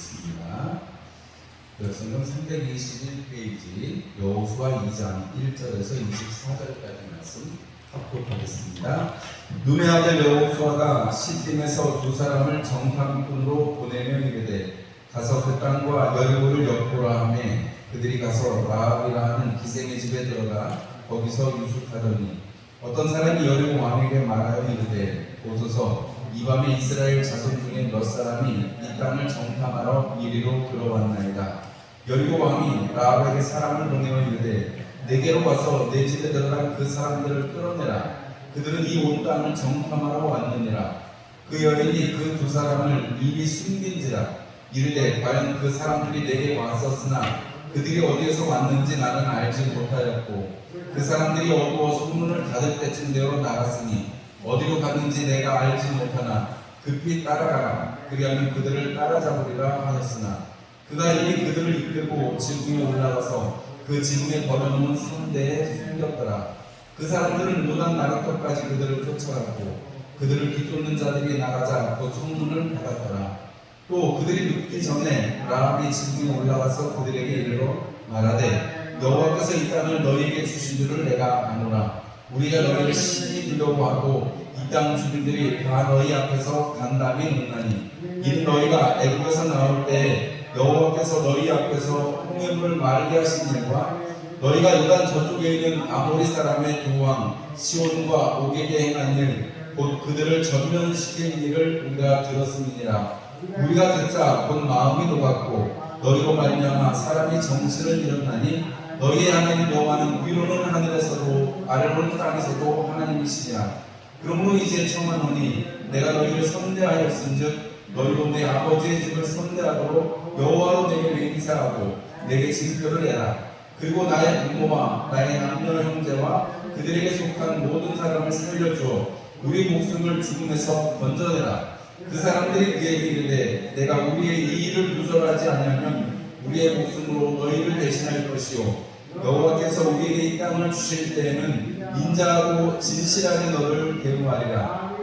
보겠습니다. 그것은 321페이지 여호수아 2장 1절에서 24절까지 말씀 합독하겠습니다. 눈의 아들 여호수아가 시팀에서 두 사람을 정탐꾼으로 보내며 이르되 가서 그 땅과 여리고를 엿보라 하며 그들이 가서 라합이라 하는 기생의 집에 들어가 거기서 유숙하더니 어떤 사람이 여리고 왕에게 말하여 이르되 보소서 이 밤에 이스라엘 자손 중에 몇 사람이 이 땅을 정탐하러 이리로 들어왔나이다. 여리고 왕이 라합에게 사람을 보내어 이르되 내게로 와서 내 집에 들어간 그 사람들을 끌어내라. 그들은 이 온 땅을 정탐하러 왔느니라. 그 여인이 그 두 사람을 이미 숨긴지라. 이르되 과연 그 사람들이 내게 왔었으나 그들이 어디에서 왔는지 나는 알지 못하였고 그 사람들이 어두워 소문을 닫을 때쯤 되어 나갔으니 어디로 갔는지 내가 알지 못하나 급히 따라가라. 그리하면 그들을 따라잡으리라 하였으나 그가 이미 그들을 이끌고 지붕에 올라가서 그 지붕에 걸어놓은 선대에 숨겼더라. 그 사람들은 누난 나루터까지 그들을 쫓아갔고 그들을 뒤쫓는 자들이 나가자 그 소문을 받았더라. 또 그들이 눕기 전에 라합이 지붕에 올라가서 그들에게 이르러 말하되 여호와께서 이 땅을 너희에게 주신 줄을 내가 아노라 우리가 너희를 신이 되려고 하고 이 땅 주민들이 다 너희 앞에서 간담이 높나니 이는 너희가 애굽에서 나올 때 여호와께서 너희 앞에서 홍해물을 마르게 하신 일과 너희가 요단 저쪽에 있는 아모리 사람의 두왕 시온과 오게게 행한 일 곧 그들을 전면시킨 일을 우리가 들었음이니라. 우리가 듣자 곧 마음이 녹았고 너희로 말미암아 사람이 정신을 잃었나니 너희의 하나님 여호와는 위로는 하늘에서도 아래로는 땅에서도 하나님이시니라. 그러므로 이제 청하노니 내가 너희를 선대하였은즉 너희도 내 아버지의 집을 선대하도록 여호와로 내게 맹세하고 내게 징표를 내라. 그리고 나의 부모와 나의 남녀 형제와 그들에게 속한 모든 사람을 살려주어 우리 목숨을 죽음에서 건져내라. 그 사람들이 그에게 이르되 내가 우리의 이 일을 누설하지 아니하면 우리의 목숨으로 너희를 대신할 것이요 여호와께서 우리에게 이 땅을 주실 때에는 인자하고 진실하게 너를 대우하리라.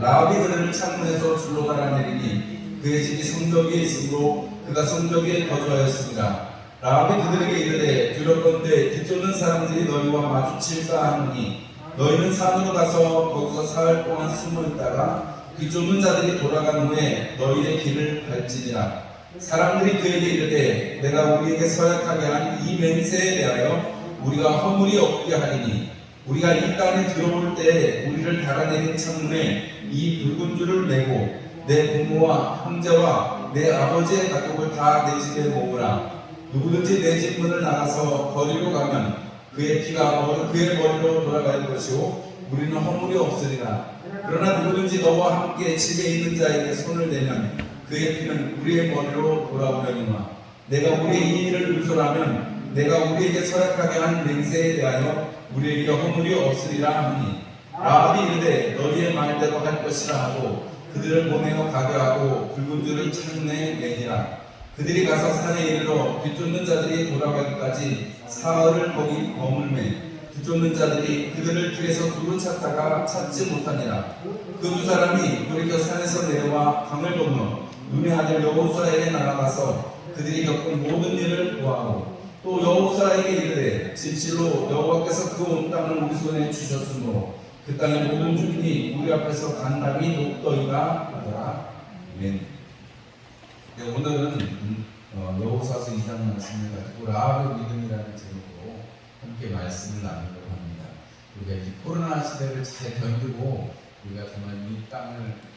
라합이 그들을 창문에서 줄로 갈아내리니 그의 집이 성벽 위에 있으므로 그가 성벽 위에 거주하였습니다. 라합이 그들에게 이르되 두렵건대 뒤쫓는 사람들이 너희와 마주칠까 하노니 너희는 산으로 가서 거기서 사흘 동안 숨어 있다가 뒤쫓는 자들이 돌아간 후에 너희의 길을 갈지니라 사람들이 그에게 이르되 내가 우리에게 서약하게 한 이 맹세에 대하여 우리가 허물이 없게 하리니 우리가 이 땅에 들어올 때 우리를 달아내린 창문에 이 붉은 줄을 내고 내 부모와 형제와 내 아버지의 가족을 다 내 집에 모으라. 누구든지 내 집 문을 나가서 거리로 가면 그의 피가 그의 머리로 돌아갈 것이요 우리는 허물이 없으리라. 그러나 누구든지 너와 함께 집에 있는 자에게 손을 대면 그의 피는 우리의 머리로 돌아오려니와 내가 우리의 이 일을 누설하면 내가 우리에게 서약하게 한 맹세에 대하여 우리에게 허물이 없으리라 하니 라합이 이르되 너희의 말대로 할 것이라 하고 그들을 보내어 가게 하고 붉은 줄을 창내에 내니라. 그들이 가서 산에 이르러 뒤쫓는 자들이 돌아가기까지 사흘을 거기 머물매 뒤쫓는 자들이 그들을 길에서 두루 찾다가 찾지 못하니라. 그 두 사람이 돌이켜 산에서 내려와 강을 건너 눈의 아들 여호수아에게 날아가서 그들이 겪은 모든 일을 보아하고 또 여호수아에게 이르되 진실로 여호와께서 그 온 땅을 우리 손에 주셨으므로 그 땅의 모든 주민이 우리 앞에서 간담이 높더이다 하더라 아멘 네, 오늘은 음, 어, 여호사서 2장 말씀을 가지고 라합의 믿음이라는 제목으로 함께 말씀을 나누려고 합니다. 우리가 이 코로나 시대를 잘 견디고 우리가 정말 이 땅을 어,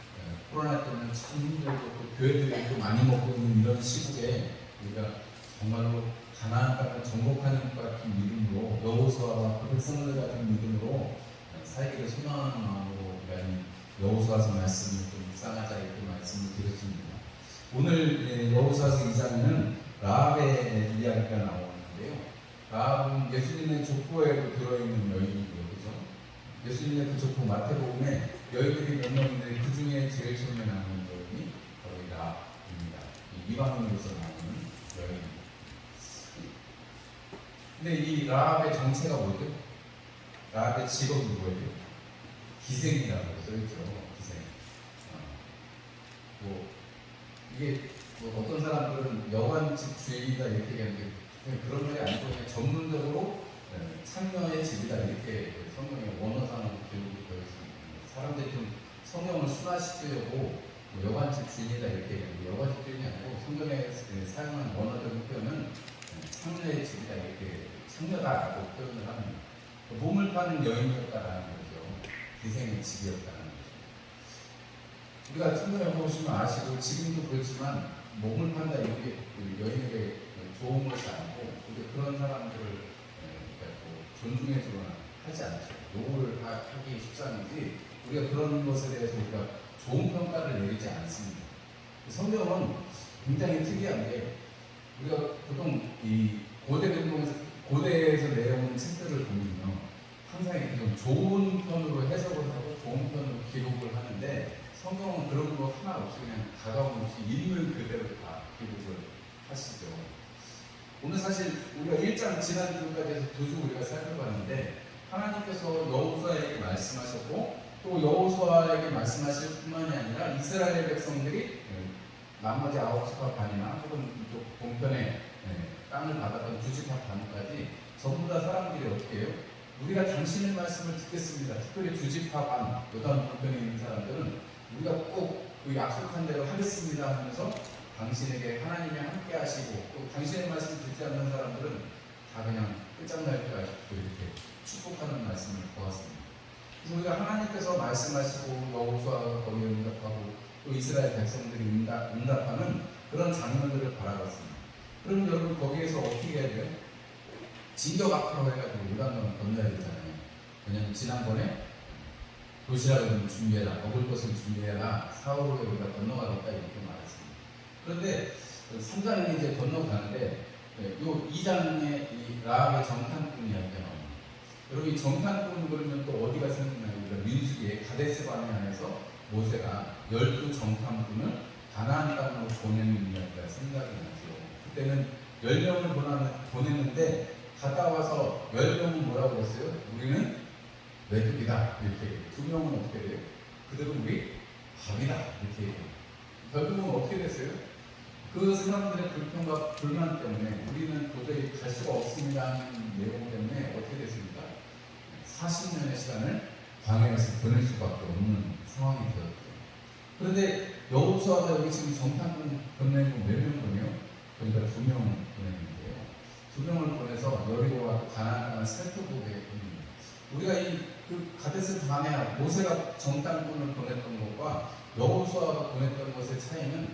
코로나 때문에 참 힘들고 또 교회들이 또 많이 먹고 있는 이런 시국에 우리가 정말로 가나안 땅을 정복하는 것 같은 믿음으로 여호수아와 그 백성들 같은 믿음으로 살기를 소망하는 마음으로 우리가 이 여호수아서 말씀을 좀 묵상하자 이렇게 말씀을 드렸습니다. 오늘 예, 여호수아서 2장에는 라합의 이야기가 나오는데요. 라합은 예수님의 족보에도 들어있는 여인이고요, 그죠? 예수님의 그 족보 마태복음에 여인들이 몇 명인데 그 중에 제일 처음에 나오는 여인이 바로 이 라합입니다. 이 이방인으로서 나오는 여인. 근데 이 라합의 정체가 뭐죠? 라합의 직업이 뭐예요? 기생이라고 써있죠. 기생. 어. 뭐 이게 뭐 어떤 사람들은 여관집 주인이다 이렇게 얘기하는데 그런 말이 아니고 그냥 전문적으로 네, 창녀의 집이다 이렇게 성경의 원어상으로 기록이 되어 있습니다. 사람들이 좀 성경을 순화시키려고 뭐 여관집 주인이다 이렇게 얘기하는데 여관집 주인이 아니고 성경에 사용한 원어적인 표현은 네, 창녀의 집이다 이렇게 창녀다라고 표현을 합니다. 몸을 파는 여인이었다라는 거죠. 기생의 집이었다는 거죠. 우리가 성경에 보시면 아시고 지금도 그렇지만 몸을 판다 이게 그 여인에게 좋은 것이 아니고 그런 사람들을 에, 그러니까 뭐 존중해주거나 하지 않죠. 하- 하기 십상이지 우리가 그런 것에 대해서 우리가 좋은 평가를 내리지 않습니다. 성경은 굉장히 특이한 게 우리가 보통 이 고대 변동에서 고대에서 내려오는 책들을 보면요 항상 이렇게 좀 좋은 편으로 해석을 하고 좋은 편으로 기록을 하는데 성경은 그런 거 하나 없이 그냥 다가오는 없이 있는 그대로 다 기록을 하시죠. 오늘 사실 우리가 1장 지난주까지 해서 두 주 우리가 살펴봤는데 하나님께서 여호수아에게 말씀하셨고 또 여호수아에게 말씀하실 뿐만이 아니라 이스라엘 백성들이 예, 나머지 아홉 지파 반이나 혹은 이쪽 동편에 예, 땅을 받았던 두 지파 반까지 전부 다 사람들이 어떻게 해요? 우리가 당신의 말씀을 듣겠습니다. 특별히 두 지파 반, 요단 동편에 있는 사람들은 우리가 꼭 그 약속한 대로 하겠습니다 하면서 당신에게 하나님이 함께 하시고 또 당신의 말씀 듣지 않는 사람들은 다 그냥 끝장날 줄 아십시오 이렇게 축복하는 말씀을 보았습니다. 우리가 하나님께서 말씀하시고 여호수아가 거기에 응답하고 또 이스라엘 백성들이 응답, 응답하는 그런 장면들을 바라봤습니다. 그럼 여러분 거기에서 어떻게 해야 돼요? 진격 앞으로 해가지고 요단강을 건너야 되잖아요. 왜냐면 지난번에 도시락을 좀 준비해라, 먹을 것을 준비해라, 사오르에 우리가 건너가겠다 이렇게 말했습니다. 그런데 3장에 이제 건너가는데 네, 요 2장에 이 라합의 정탐꾼 이야기가. 여러분 이 정탐꾼 그러면 또 어디가 생각나요? 우리가 민수기에 가데스 반에 안에서 모세가 열두 정탐꾼을 가나안 땅으로 보내는 이야기가 생각이 나죠. 그때는 열 명을 보냈는데 갔다 와서 열 명은 뭐라고 그랬어요? 우리는 외국이다 이렇게. 두 명은 어떻게 돼요? 그들은 우리 밥이다 이렇게. 결국은 어떻게 됐어요? 그 사람들의 불평과 불만 때문에 우리는 도저히 갈 수가 없습니다 하는 내용 때문에 어떻게 됐습니까? 40년의 시간을 광야에서 보낼 수밖에 없는 상황이 되었죠. 그런데 여호수아가 여기 지금 정탐꾼 보내는 거몇명 보내요? 그러니까 두 명 보내는데요. 두 명을 보내서 여리고와 또 가나안 땅을 살펴보게 합니다. 우리가 이그 가데스 반에 모세가 정탐꾼을 보냈던 것과 여호수아가 보냈던 것의 차이는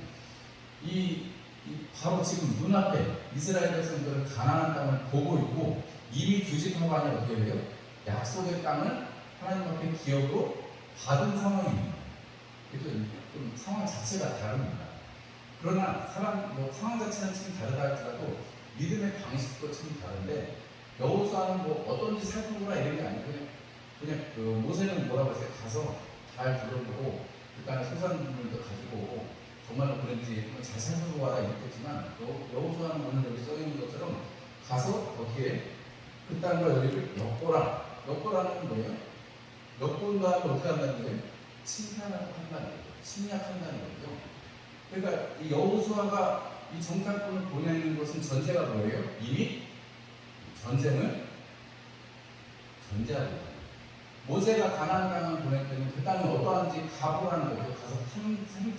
이, 이 바로 지금 눈앞에 이스라엘 백성들은 가나안 땅을 보고 있고 이미 두집파반이 어떻게 돼요? 약속의 땅을 하나님 앞에 기업으로 받은 상황입니다. 그래서 좀 상황 자체가 다릅니다. 그러나 사람 뭐 상황 자체는 참 다르다 할지라도 믿음의 방식도 참 다른데 여호수아는 뭐 어떤지 살펴보라 이런 게 아니고 그냥 그냥 그 모세는 뭐라고 했어요? 가서 잘그 땅에 소산물도 가지고 오고 정말로 그런지 한번 잘 살펴보고 와라 이랬겠지만 여호수아는 오늘 여기 써 있는 것처럼 가서 어떻게 그 땅과 여기를 엮어라 건 뭐예요? 엮은 다음에 어떻게 한다는 거예요? 칭찬하고 한다는 거죠. 침략한다는 거죠. 그러니까 이 여호수아가 이 정탐꾼을 보내는 것은 전제가 뭐예요? 이미 전쟁을 전제하고. 모세가 가나안 땅을 보낼 때는 그 땅이 어떠한지 가보라는 거죠. 가서 탐,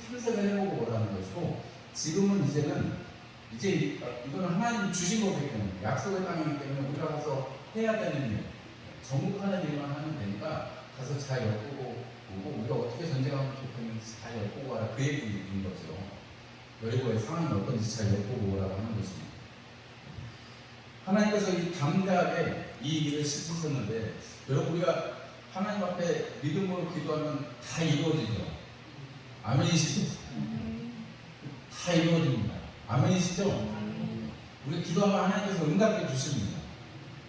탐색을 해보고 오라는 것이고 지금은 이제는 이제 이- 이거는 하나님이 주신 거기 때문에 약속의 땅이기 때문에 우리가 가서 해야 되는 일, 정복하는 일만 하면 되니까 가서 잘 엿보고 오고 우리가 어떻게 전쟁하면 좋겠는지 잘 엿보고 와라 그 얘기인 거죠. 여리고의 상황이 어떤지 잘 엿보고 오라고 하는 것입니다. 하나님께서 이 담대하게 이 일을 시키셨는데 여러분 우리가 하나님 앞에 믿음으로 기도하면 다 이루어지죠. 아멘이시죠? 다 이루어집니다. 아멘이시죠? 우리 기도하면 하나님께서 응답해 주십니다.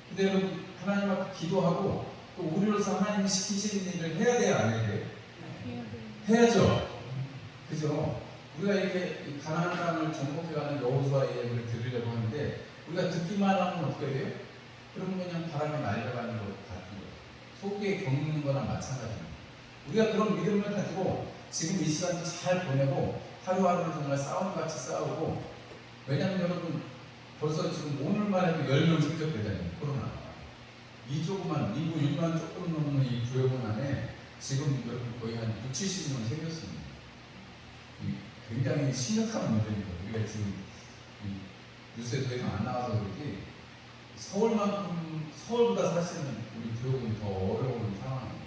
근데 여러분 하나님 앞에 기도하고 또 우리로서 하나님이 시키시는 일을 해야 돼요, 안 해야 돼요? 해야죠. 그죠? 우리가 이렇게 이 가나안 땅을 정복해가는 여호수아의 이야기를 들으려고 하는데 우리가 듣기만 하면 어떻게 돼요? 그러면 그냥 바람에 날려가는 것 같은 거예요. 속에 겪는 거나 마찬가지입니다. 우리가 그런 믿음을 가지고 지금 이 시간도 잘 보내고 하루하루를 정말 싸움같이 싸우고 왜냐하면 여러분 벌써 지금 오늘만 해도 10명 승격되잖아요 코로나 이 조그만 미국 6만 조금 넘는 이 구역원 안에 지금 여러분 거의 한 6, 70명 생겼습니다. 이 굉장히 심각한 문제입니다. 우리가 지금 이 뉴스에 더 이상 안 나와서 그렇지 서울만큼 서울보다 사실은 우리 구역은 더 어려운 상황입니다.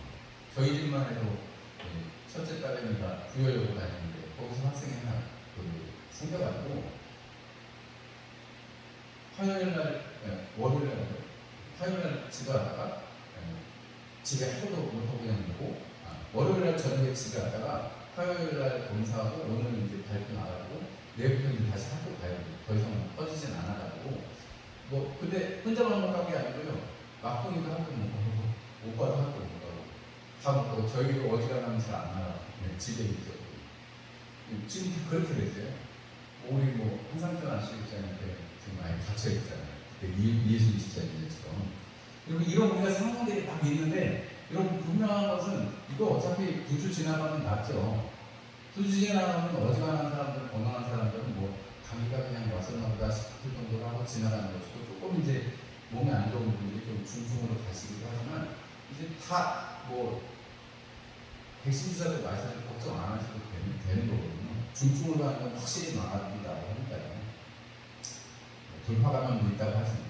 저희 집만 해도 예, 첫째 딸내미가 부여여고 다니는데 거기서 학생이 하나 그 생겨가지고 화요일 날, 예, 월요일 날, 화요일 날 집에 왔다가 예, 집에 하루도 못 하고 그냥 있고 아, 월요일 날 저녁에 집에 왔다가 화요일 날 검사하고 오늘 이제 발표 나가고 내일부터 이제 다시 학교 가야 돼. 더 이상 퍼지진 않아가지고 뭐 근데 혼자만 못간 게 아니고요. 막둥이도 학교 못 가고 오빠도 학교 못 가고 하고 저희도 어지간하면 잘 안 나가고 네, 집에 있어요. 지금 다 그렇게 됐어요. 우리 뭐 한상태 아시겠잖아요. 지금 많이 갇혀 있잖아요. 예수 집사님들처럼. 여러분 이런 우리가 상황들이 딱 있는데 여러분 분명한 것은 이거 어차피 두 주 지나가면 낫죠. 두 주 지나가면 어지간한 사람들, 건강한 사람들은 뭐 감기가 그냥 왔었나 보다 싶을 정도로 하고 지나가는 것이고 조금 이제 몸에 안 좋은 분들이 좀 중증으로 가시기도 하지만 이제 다 뭐 백신 주사들 맞아서 걱정 안 하셔도 되는, 되는 거거든요. 중증으로 가는 건 확실히 하니까요. 돌파 감염도 있다고 하십니다.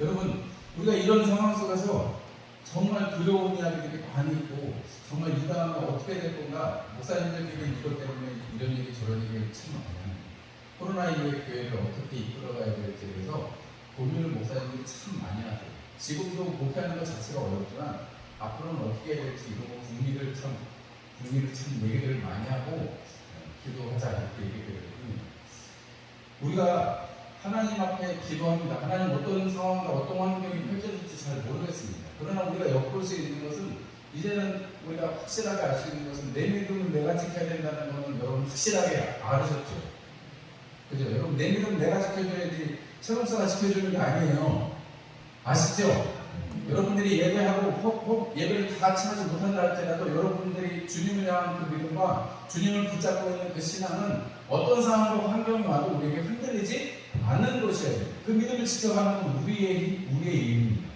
여러분, 우리가 이런 상황 속에서 정말 두려운 이야기들이 많이 있고, 정말 이 다음에 어떻게 될 건가, 목사님들끼리 이것 때문에 이런 얘기 저런 얘기를 참 많이 합니다. 코로나19의 교회를 어떻게 이끌어가야 될지에 대해서 고민을 목사님들이 참 많이 하세요. 지금도 목회하는 것 자체가 어렵지만, 앞으로는 어떻게 해야 될지 이런 거 국민을 참, 국민을 참 얘기를 많이 하고, 어, 기도하자 이렇게 얘기를 합니다. 우리가 하나님 앞에 기도합니다. 하나님 어떤 상황과 어떤 환경이 펼쳐질지 잘 모르겠습니다. 그러나 우리가 엿볼 수 있는 것은 이제는 우리가 확실하게 알 수 있는 것은 내 믿음은 내가 지켜야 된다는 것은 여러분 확실하게 알으셨죠? 그죠? 여러분 내 믿음 내가 지켜줘야지 최동사가 지켜주는 게 아니에요. 아시죠? 여러분들이 예배하고 혹, 혹 예배를 다 같이 하지 못한다 할지라도 여러분들이 주님을 향한 그 믿음과 주님을 붙잡고 있는 그 신앙은 어떤 상황과 환경이 와도 우리에게 흔들리지 것이어야 돼요. 그 믿음을 지켜가는 건 우리의, 힘, 우리의 일입니다.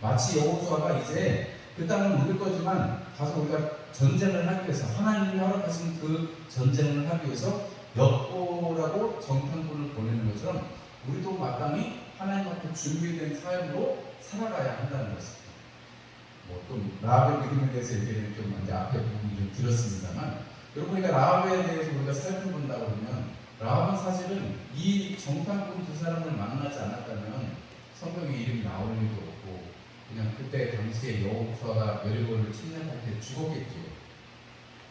마치 여호수아가 이제 그 땅을 얻을 거지만 가서 우리가 전쟁을 하기 위해서 하나님이 허락하신 그 전쟁을 하기 위해서 역보라고 정탐꾼을 보내는 것처럼 우리도 마땅히 하나님 앞에 준비된 사역으로 살아가야 한다는 것입니다. 뭐좀 라합의 믿음에 대해서 얘기를 좀 이제 앞에 부분이 좀 들었습니다만 여러분 그러니까 라합에 대해서 우리가 살펴본다 그러면 라합은 사실은 이 정탐꾼 두 사람을 만나지 않았다면 성경에 이름이 나올 일도 없고 그냥 그때 당시에 여호수아가 여리고를 침략할 때 죽었겠죠.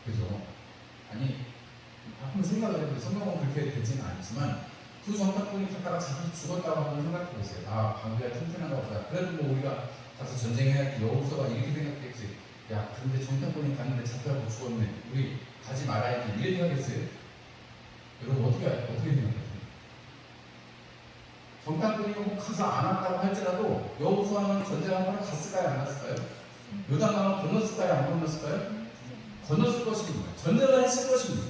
그죠? 아니 한번 생각을 해보세요. 성경은 그렇게 되지는 않지만 두 정탐꾼이 갔다가 자기 죽었다고 한번 생각해 보세요. 아 방비가 튼튼한가 보다. 그래도 뭐 우리가 가서 전쟁해야지 여호수아가 이렇게 생각했지. 야 근데 정탐꾼이 갔는데 잡혀가고 죽었네. 우리 가지 말아야지. 이렇게 하겠어요? 여러분 어떻게 어떻게 생각하세요? 정탐꾼이 혹 가서 안 왔다고 할지라도 여호수아는 전쟁하러 갔을까요? 안 갔을까요? 요단강을 건넜을까요? 안 건넜을까요? 건넜을 것입니다. 전쟁을 했을 것입니다.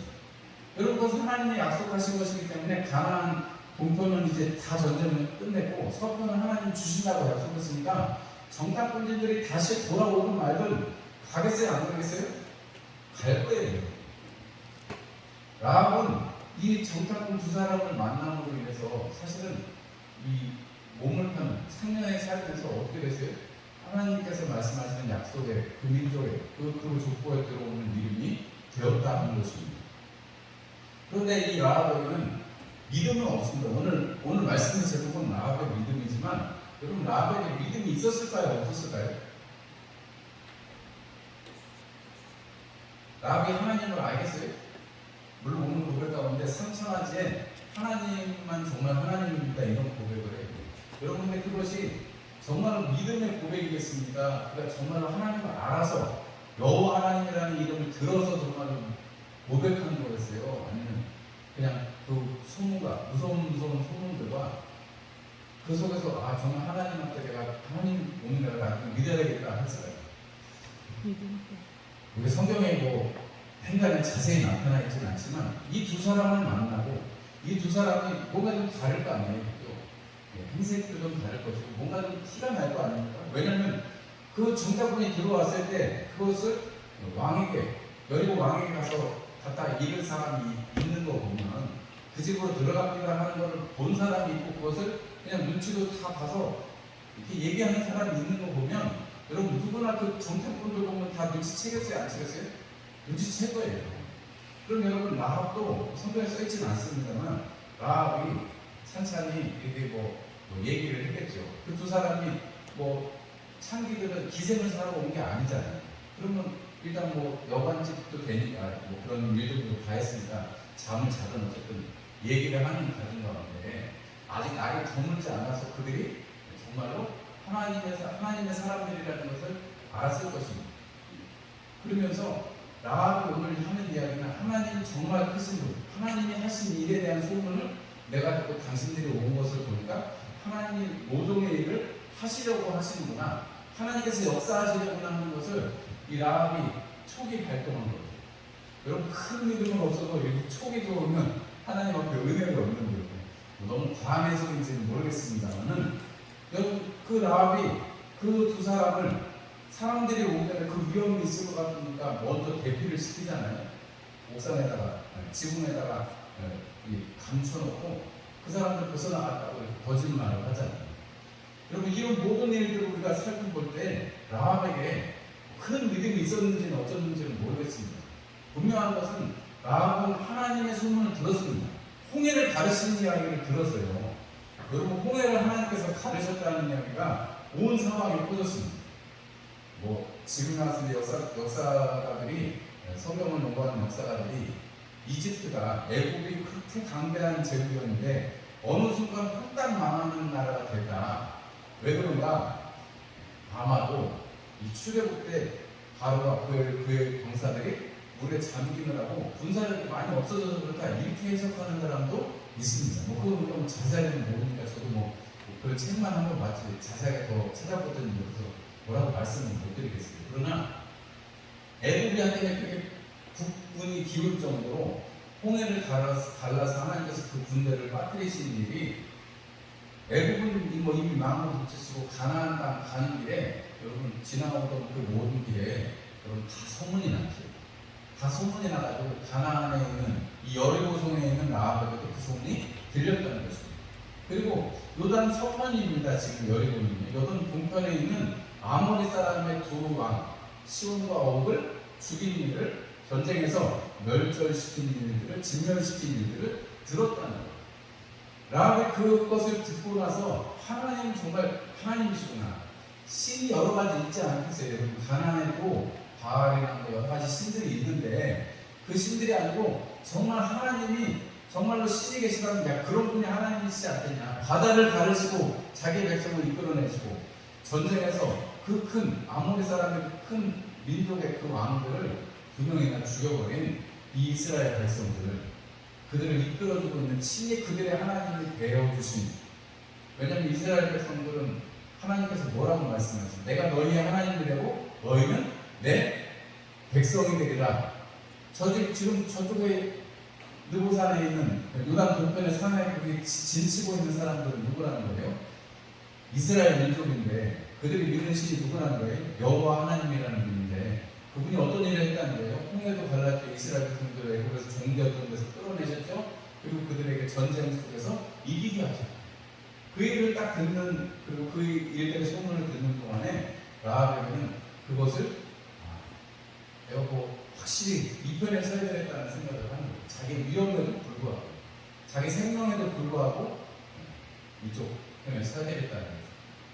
여러분 그것은 하나님이 약속하신 것이기 때문에 가나안 동편은 이제 다 전쟁을 끝냈고 서편은 하나님 주신다고 약속했으니까 정탐꾼들이 다시 돌아오든 말든 가겠어요? 안 가겠어요? 갈 거예요. 라합은 이 정탐꾼 두 사람을 만남으로 인해서 사실은 이 몸을 파는 상년의 삶에서 어떻게 됐어요? 하나님께서 말씀하시는 약속의 그 민족의 그, 그 족보에 들어오는 이름이 되었다 하는 것입니다. 그런데 이 라합에게는 믿음은 없습니다. 오늘 오늘 말씀의 제목은 라합의 믿음이지만 여러분 라합에게 믿음이 있었을까요? 없었을까요? 라합이 하나님을 알겠어요? 물론 오늘 고백 가운데 상처하지에 하나님만 정말 하나님입니다 이런 고백을 해요. 여러분 근데 그것이 정말 믿음의 고백이겠습니까? 그러니까 정말 하나님을 알아서 여호와 하나님이라는 이름을 들어서 정말 고백하는 거였어요. 아니면 그냥 그 소문과 무서운 무서운 소문들과 그 속에서 아 정말 하나님한테 내가 하나님 오늘 내가 믿어야 되겠다 했어요. 우리 성경에 뭐 행간에 자세히 나타나 있지는 않지만 이 두 사람을 만나고 이 두 사람이 뭔가 좀 다를 거 아니에요. 예, 행색도 좀 다를 것이고 뭔가 좀 티가 날 거 아닙니까? 왜냐하면 그 정자분이 들어왔을 때 그것을 왕에게 여리고 왕에게 가서 갖다 잃은 사람이 있는 거 보면 그 집으로 들어갑니다 하는 것을 본 사람이 있고 그것을 그냥 눈치도 다 봐서 이렇게 얘기하는 사람이 있는 거 보면 여러분 누구나 그 정탐꾼들 보면 다 눈치채겠어요 안 채겠어요? 눈치챌 거예요. 그럼 여러분 라합도 성경에 써 있지는 않습니다만 라합이 찬찬히 이렇게 뭐, 뭐 얘기를 했겠죠. 그 두 사람이 뭐 창기들은 기생을 사러 온 게 아니잖아요. 그러면 일단 뭐 여관집도 되니까 뭐 그런 일들도 다 했으니까 잠을 자든 어쨌든 얘기를 하는 가정 가운데 아직 날이 저물지 않아서 그들이 정말로 하나님의, 사- 하나님의 사람들이라는 것을 알았을 것입니다. 그러면서 라합이 오늘 하는 이야기는 하나님 정말 크신 분, 하나님이 하신 일에 대한 소문을 내가 듣고 당신들이 온 것을 보니까 하나님 노동의 일을 하시려고 하시는구나. 하나님께서 역사하시려고 하는 것을 이 라합이 촉이 발동한 거예요. 여러분 큰 믿음은 없어도 이렇게 촉이 들어오면 하나님 앞에 은혜가 없는 거예요. 뭐 너무 과한 해석인지는 모르겠습니다만은 여러분 그 라합이 그 두 사람을 사람들이 전에 그 위험이 있을 것 같으니까 먼저 대피를 시키잖아요. 옥상에다가 아니, 지붕에다가 예, 이 감춰놓고 그 사람들 벗어나갔다고 거짓말을 하잖아요. 여러분 이런 모든 일들을 우리가 살펴볼 때 라합에게 큰 믿음이 있었는지는 어쩐지는 모르겠습니다. 분명한 것은 라합은 하나님의 소문을 들었습니다. 홍해를 가르치는 이야기를 들었어요. 여러분 홍해를 하나님께서 가르쳤다는 이야기가 온 상황에 퍼졌습니다. 뭐 지금 나왔을 때 역사, 역사가들이 성경을 연구하는 역사가들이 이집트가 애국이 그렇게 강대한 제국이었는데 어느 순간 홀딱 망하는 나라가 됐다. 왜 그런가? 아마도 이 출애굽 때 바로가 그의, 그의 병사들이 물에 잠기느라고 군사력이 많이 없어져서 그렇다 이렇게 해석하는 사람도 있습니다. 뭐 그건 좀 자세히는 모르니까 저도 뭐 그 책만 한번 봤지 자세하게 더 찾아보더니 여기서 뭐라고 말씀을 못 드리겠습니다. 그러나 애국이한테 그게 국군이 기울 정도로 홍해를 갈라서, 갈라서 하나님께서 그 군대를 빠뜨리신 일이 애국은 뭐 이미 마음을 붙이시고 가나안 땅 가는 길에 여러분 지나오던 그 모든 길에 여러분 다 소문이 났죠. 다 소문이 나가지고 가나안에 있는 이 여리고성에 있는 라합에게도 그 소문이 들렸다는 것입니다. 그리고 요단 서편입니다. 지금 여리고는 요단 동편에 있는 아모리 사람의 두 왕 시온과 옥을 죽인 일을 전쟁에서 멸절시킨 일들을 진멸시킨 일들을 들었다는. 라합이 그것을 듣고 나서 하나님 정말 하나님이시구나. 신이 여러 가지 있지 않겠어요? 여러분 가나안에도 바알이나 뭐 여러 가지 신들이 있는데 그 신들이 아니고 정말 하나님이 정말로 신이 계시다는 야 그런 분이 하나님이시지 않겠냐 바다를 가르시고 자기 백성을 이끌어내시고 전쟁에서 그 큰 아모리 사람의 큰 민족의 그 왕들을 두 명이나 죽여버린 이 이스라엘 백성들을 그들을 이끌어주고 있는 친히 그들의 하나님을 배워주신 왜냐하면 이스라엘 백성들은 하나님께서 뭐라고 말씀하셨어요? 내가 너희의 하나님이 되고 너희는 내 백성이 되리라. 저 집- 지금 저쪽에 느보산에 있는 요단 동편의 산에 거기 진치고 있는 사람들은 누구라는 거예요? 이스라엘 민족인데 그들이 믿는 신이 누구라는 거예요? 여호와 하나님이라는 분인데 그분이 어떤 일을 했다는 거예요? 홍해도 갈랐죠. 이스라엘 백성들을 애국에서 종되었던 데서 끌어내셨죠. 그리고 그들에게 전쟁 속에서 이기게 하셨죠. 그 일을 딱 듣는 그리고 그 일들의 소문을 듣는 동안에 라합에게는 그것을 아, 뭐 확실히 이 편에 서야 되겠다는 생각을 하는 거예요. 자기 위험에도 불구하고 자기 생명에도 불구하고 이쪽 편에 서야 되겠다는 거죠.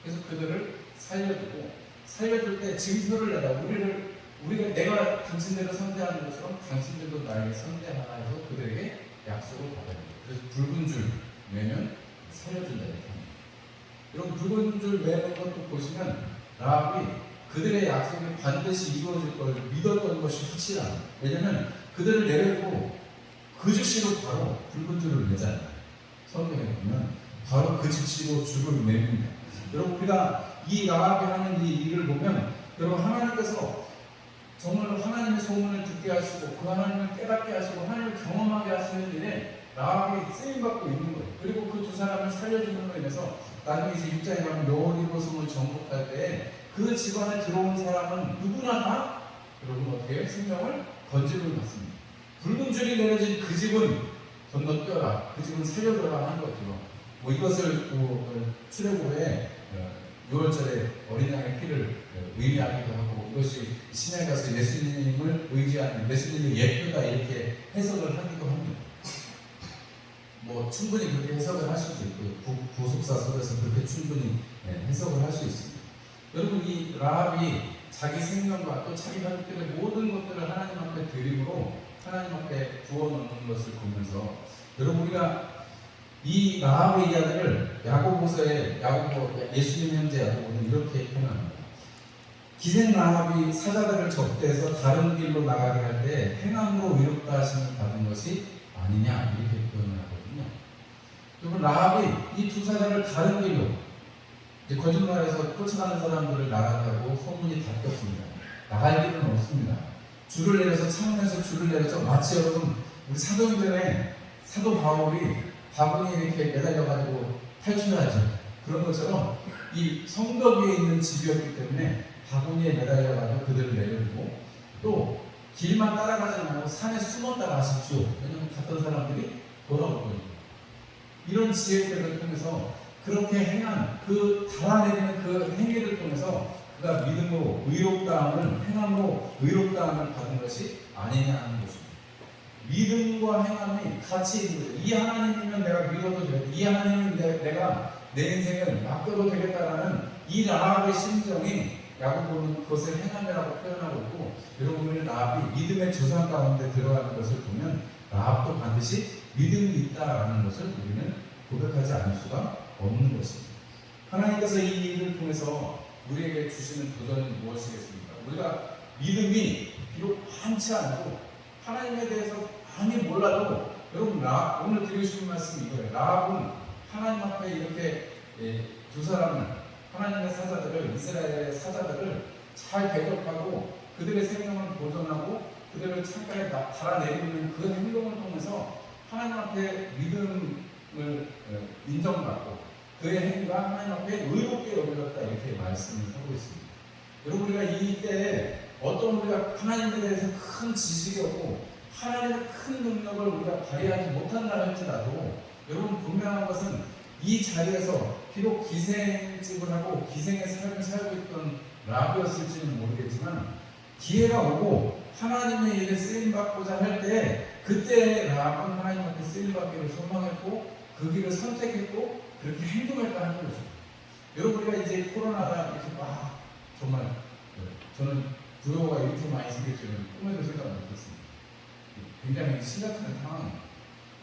그래서 그들을 살려주고 살려줄 때 증표를 내라 우리를 우리가 내가 당신들을 선대하는 것처럼 당신들도 나에게 선대하라 해서 그들에게 약속을 받아야 돼요. 그래서 붉은 줄 매면 살려준다 이렇게 합니다. 여러분 붉은 줄 매는 것도 보시면 라합이 그들의 약속이 반드시 이루어질 걸 믿었던 것이 확실합니다. 왜냐하면 그들을 내려고 그 즉시로 바로 붉은 줄을 매잖아요. 성경에 보면 바로 그 즉시로 줄을 맵니다. 여러분 우리가 이 라합이 하는 이 일을 보면 여러분 하나님께서 정말로 하나님의 소문을 듣게 하시고 그 하나님을 깨닫게 하시고 하나님을 경험하게 하시는 일에 라합이 쓰임받고 있는 거예요. 그리고 그 두 사람을 살려주는 인해서 나중에 이제 육장에 가면 여리고성을 정복할 때 그 집안에 들어온 사람은 누구나 다 여러분 어떻게? 생명을 건지를 받습니다. 붉은 줄이 내려진 그 집은 건너뛰어라. 그 집은 살려줘라 하는 거죠. 뭐 이것을 그 출애굽에 6월절에 어린 양의 피를 의미하기도 하고 이것이 신약에 가서 예수님을 의지하는 예수님이 예쁘다 이렇게 해석을 하기도 합니다. 뭐 충분히 그렇게 해석을 할 수도 있고 구- 구속사설에서 그렇게 충분히 예, 해석을 할 수 있습니다. 여러분 이 라합이 자기 생명과 또 자기 가족들의 모든 것들을 하나님 앞에 드림으로 하나님 앞에 부어놓는 것을 보면서 여러분 우리가 이 라합의 이야기를 야고보서에 야고보 예수님 현재 야고보는 이렇게 표현합니다. 기생 라합이 사자들을 접대해서 다른 길로 나가게 할 때 행함으로 의롭다 하심을 받은 것이 아니냐 이렇게 표현을 하거든요. 그리고 라합이 이 두 사자를 다른 길로 이제 거짓말해서 쫓아가는 사람들을 나가게 하고 소문이 닫혔습니다. 나갈 길은 없습니다. 줄을 내려서 창문에서 줄을 내려서 마치 여러분 우리 사도행전에 사도 바울이 바구니에 이렇게 매달려가지고 탈출하죠. 그런 것처럼 이 성벽 위에 있는 집이었기 때문에 바구니에 매달려가지고 그들을 내려주고 또 길만 따라가지 말고 산에 숨었다 가십시오. 왜냐하면 갔던 사람들이 돌아오거든요. 이런 지혜들을 통해서 그렇게 행한 그 달아내리는 그 행위를 통해서 그가 믿음으로 의롭다함을 행함으로 의롭다함을 받은 것이 아니냐 하는. 믿음과 행함이 같이 있는. 이 하나님이면 내가 믿어도 되고 이 하나님은 내, 내가 내 인생을 맡겨도 되겠다라는 이 라합의 심정이 야고보는 그것을 행함이라고 표현하고 있고 여러분은 라합이 믿음의 조상 가운데 들어가는 것을 보면 라합도 반드시 믿음이 있다라는 것을 우리는 고백하지 않을 수가 없는 것입니다. 하나님께서 이 일을 통해서 우리에게 주시는 도전은 무엇이겠습니까? 우리가 믿음이 비록 많지 않고 하나님에 대해서 많이 몰라도 여러분 라 오늘 드리고 싶은 말씀이 이거예요. 라합은 하나님 앞에 이렇게 예, 두 사람을 하나님의 사자들을 이스라엘의 사자들을 잘 대접하고 그들의 생명을 보존하고 그들을 창가에 나- 달아내리는 그 행동을 통해서 하나님 앞에 믿음을 어, 인정받고 그의 행위가 하나님 앞에 의롭게 여겨졌다 이렇게 말씀을 하고 있습니다. 여러분 우리가 이때 어떤 우리가 하나님에 대해서 큰 지식이 없고 하나님의 큰 능력을 우리가 발휘하지 못한다 할지라도 여러분 분명한 것은 이 자리에서 비록 기생집을 하고 기생의 삶을 살고 있던 라비였을지는 모르겠지만 기회가 오고 하나님의 일에 쓰임 받고자 할 때 그때 라합은 하나님 앞에 쓰임 받기를 소망했고 그 길을 선택했고 그렇게 행동했다는 거죠. 여러분 우리가 이제 코로나가 이렇게 막 정말 저는 부여가 이렇게 많이 줄은 꿈에도 생각 못했습니다. 굉장히 심각한 상황.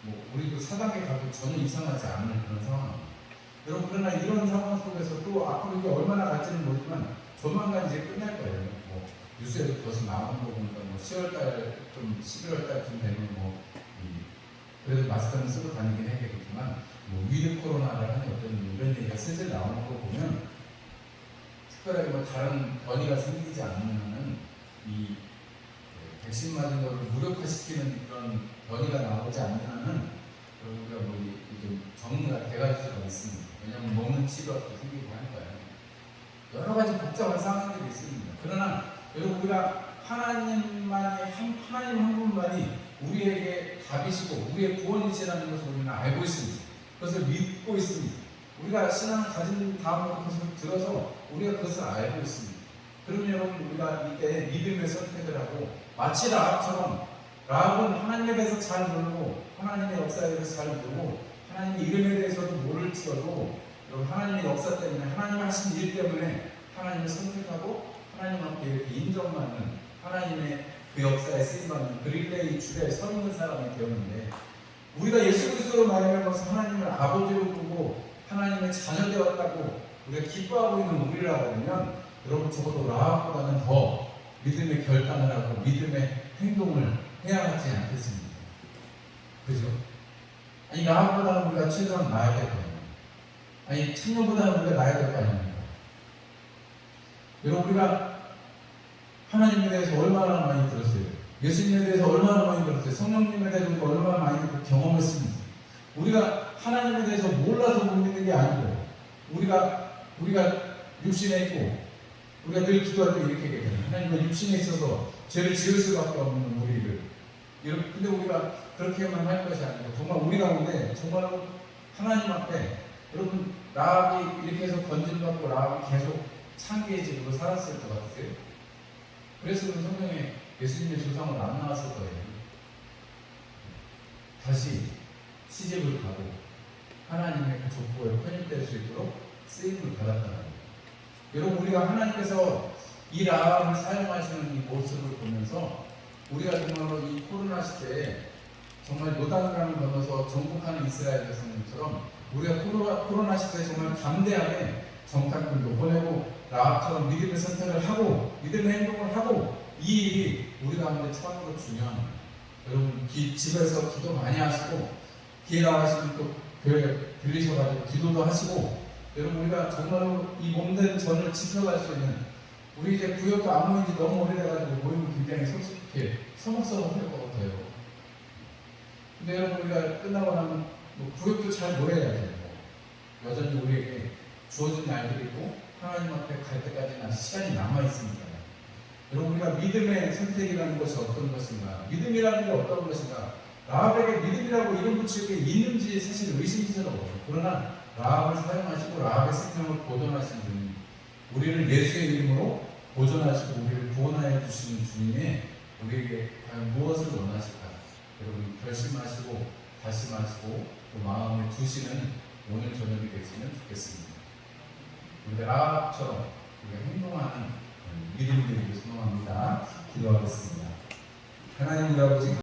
뭐 우리도 사당에 가도 전혀 이상하지 않은 그런 상황. 여러분 그러나 이런 상황 속에서 또 앞으로 이게 얼마나 갈지는 모르지만 조만간 이제 끝날 거예요. 뭐 뉴스에도 벌써 나오는 거 보니까 뭐 10월달 좀 11월달쯤 되면 뭐 이, 그래도 마스크는 쓰고 다니긴 해야겠지만 뭐 위드 코로나라는 어떤 이런 얘기가 슬슬 나오는 거 보면 특별하게 뭐 다른 변이가 생기지 않으면은 이 그, 백신 맞은 거를 무력화시키는 그런 변이가 나오지 않으면은 우리가 뭐좀 정리가 돼갈 수가 있습니다. 왜냐하면 먹는 치료가 또 생기고 하니까요. 여러 가지 복잡한 상황들이 있습니다. 그러나 여러분 우리가 하나님만이 한 하나님 한 분만이 우리에게 답이시고 우리의 구원이시라는 것을 우리는 알고 있습니다. 그것을 믿고 있습니다. 우리가 신앙을 가진 다음으로 그것을 들어서 우리가 그것을 알고 있습니다. 그러면 여러분 우리가 이때 믿음의 선택을 하고 마치 라합처럼 라합은 하나님에 대해서 잘 모르고 하나님의 역사에 대해서 잘 모르고 하나님의 이름에 대해서도 모를지어도 여러분 하나님의 역사 때문에 하나님 하신 일 때문에 하나님을 선택하고 하나님 앞에 이렇게 인정받는 하나님의 그 역사에 쓰임받는 그릴레이 줄에 서 있는 사람이 되었는데 우리가 예수 그리스도로 말미암아서 하나님을 아버지로 보고 하나님의 자녀 되었다고 우리가 기뻐하고 있는 우리라고 하면 여러분 적어도 라합보다는 더 믿음의 결단을 하고 믿음의 행동을 해야 하지 않겠습니까? 그죠? 아니 라합보다는 우리가 최소한 나야 될 거 아니에요. 아니 청년보다는 우리가 나야 될 거 아닙니까? 여러분 우리가 하나님에 대해서 얼마나 많이 들었어요. 예수님에 대해서 얼마나 많이 들었어요. 성령님에 대해서 얼마나 많이 듣고 경험했습니다. 우리가 하나님에 대해서 몰라서 못 믿는 게 아니고 우리가 우리가 육신에 있고 우리가 늘 기도할 때 이렇게 얘기해요. 하나님은 육신에 있어서 죄를 지을 수밖에 없는 우리를 이런 근데 우리가 그렇게만 할 것이 아니고 정말 우리 가운데 정말로 하나님 앞에 여러분 라합이 이렇게 해서 건진받고 라합이 계속 창기의 집으로 살았을 것 같아요. 그래서 그 성경에 예수님의 조상은 안 나왔을 거예요. 다시 시집을 가고 하나님의 그 족보에 편입될 수 있도록 쓰임을 받았다는. 여러분 우리가 하나님께서 이 라함을 사용하시는 이 모습을 보면서 우리가 정말로 이 코로나 시대에 정말 요단강을 건너서 정복하는 이스라엘 백성들처럼 우리가 코로나, 코로나 시대에 정말 담대하게 정탐꾼도 보내고 라합처럼 믿음의 선택을 하고 믿음의 행동을 하고 이 일이 우리 가운데 중요한 거예요. 여러분 기- 집에서 기도 많이 하시고 기회 나가시면 또 교회 들리셔가지고 기도도 하시고 여러분 우리가 정말로 이 몸된 전을 지켜갈 수 있는 우리 이제 구역도 안 모인 지 너무 오래돼가지고 모이면 굉장히 솔직히 서먹서먹할 것 같아요. 근데 여러분 우리가 끝나고 나면 뭐 구역도 잘 모여야 돼요. 여전히 우리에게 주어진 날들이고 하나님 앞에 갈 때까지는 시간이 남아 있습니다. 여러분 우리가 믿음의 선택이라는 것이 어떤 것인가? 믿음이라는 게 어떤 것인가? 라합에게 믿음이라고 이름 붙일 게 있는지 사실 의심스러워요. 그러나 라합을 사용하시고 라합의 생명을 보존하신 주님, 우리를 예수의 이름으로 보존하시고 우리를 구원하여 주시는 주님의 우리에게 과연 무엇을 원하실까? 여러분 결심하시고 다시 마시고 그 마음을 두시는 오늘 저녁이 됐으면 좋겠습니다. 우리가 라합처럼 우리가 행동하는 믿음들이 소망합니다. 기도하겠습니다. 하나님 우리 아버지